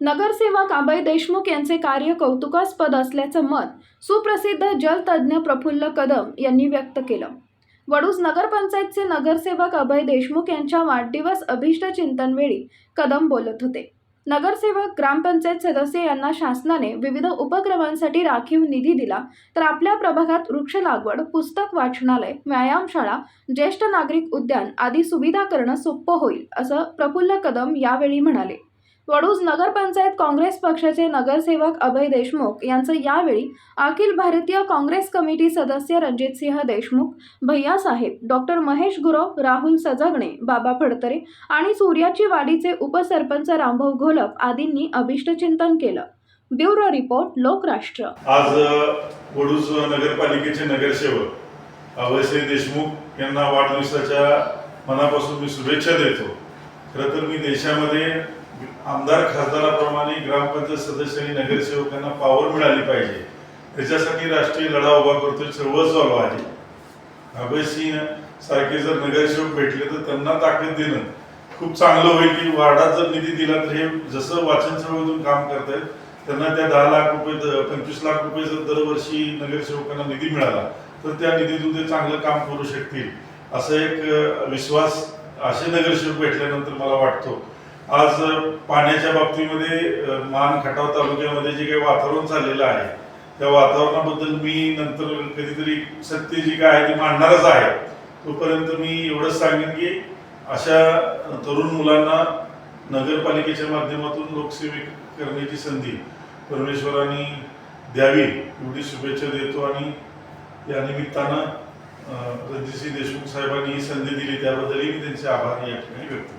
नगरसेवक अभय देशमुख यांचे कार्य कौतुकास्पद असल्याचं मत सुप्रसिद्ध जलतज्ज्ञ प्रफुल्ल कदम यांनी व्यक्त केलं. वडूज नगरपंचायतचे नगरसेवक अभय देशमुख यांच्या वाढदिवस अभिष्ट चिंतनवेळी कदम बोलत होते. नगरसेवक ग्रामपंचायत सदस्य यांना शासनाने विविध उपक्रमांसाठी राखीव निधी दिला तर आपल्या प्रभागात वृक्ष लागवड पुस्तक वाचनालय व्यायामशाळा ज्येष्ठ नागरिक उद्यान आदी सुविधा करणं सोपं होईल असं प्रफुल्ल कदम यावेळी म्हणाले. वडूज नगरपंचायत काँग्रेस पक्षाचे नगरसेवक अभय देशमुख यांचं यावेळी अखिल भारतीय काँग्रेस कमिटी सदस्य रणजितसिंह देशमुख भैयासाहेब डॉक्टर महेश गुरव राहुल सजगणे बाबा फडतरे आणि सूर्याची वाडीचे उपसरपंच रामभाऊ घोलप आदींनी अभिष्टचिंतन केलं. Bureau report Lokrashtra. आज वडूज नगरपालिकेचे नगरसेवक अभयश्री देशमुख यांना वाढदिवसाच्या मनापासून मी शुभेच्छा देतो. खरं तर मी देशामध्ये आमदार खासदाराप्रमाणे ग्रामपंचायत सदस्य आणि नगरसेवकांना पावर मिळाली पाहिजे. त्याच्यासाठी राष्ट्रीय लढा उभा करतोय सर्व चालू आहे. अभयसिंह सारखे जर नगरसेवक भेटले तर त्यांना ताकद देणं खूप चांगलं होईल की वार्डात जर निधी दिला तर हे जसं वाचन सेवेतून काम करतायत त्यांना त्या दहा लाख रुपये पंचवीस लाख रुपये जर दरवर्षी नगरसेवकांना निधी मिळाला तर त्या निधीतून ते चांगलं काम करू शकतील. असं एक विश्वास असे नगरसेवक भेटल्यानंतर मला वाटतो. आज पाण्याच्या बाबतीमध्ये मान खटाव तालुक्यामध्ये जे काही वातावरण चाललेलं आहे त्या वातावरणाबद्दल मी नंतर कधीतरी सत्य जी काय आहे ती मांडणारच आहे. तोपर्यंत मी एवढंच सांगेन की अशा तरुण मुलांना नगरपालिकेच्या माध्यमातून लोकसेवे करण्याची संधी परमेश्वरांनी द्यावी एवढी शुभेच्छा देतो आणि या निमित्तानं रणजितसिंह देशमुख साहेबांनी ही संधी दिली. त्याबद्दलही मी त्यांचे आभार या ठिकाणी व्यक्त करतो.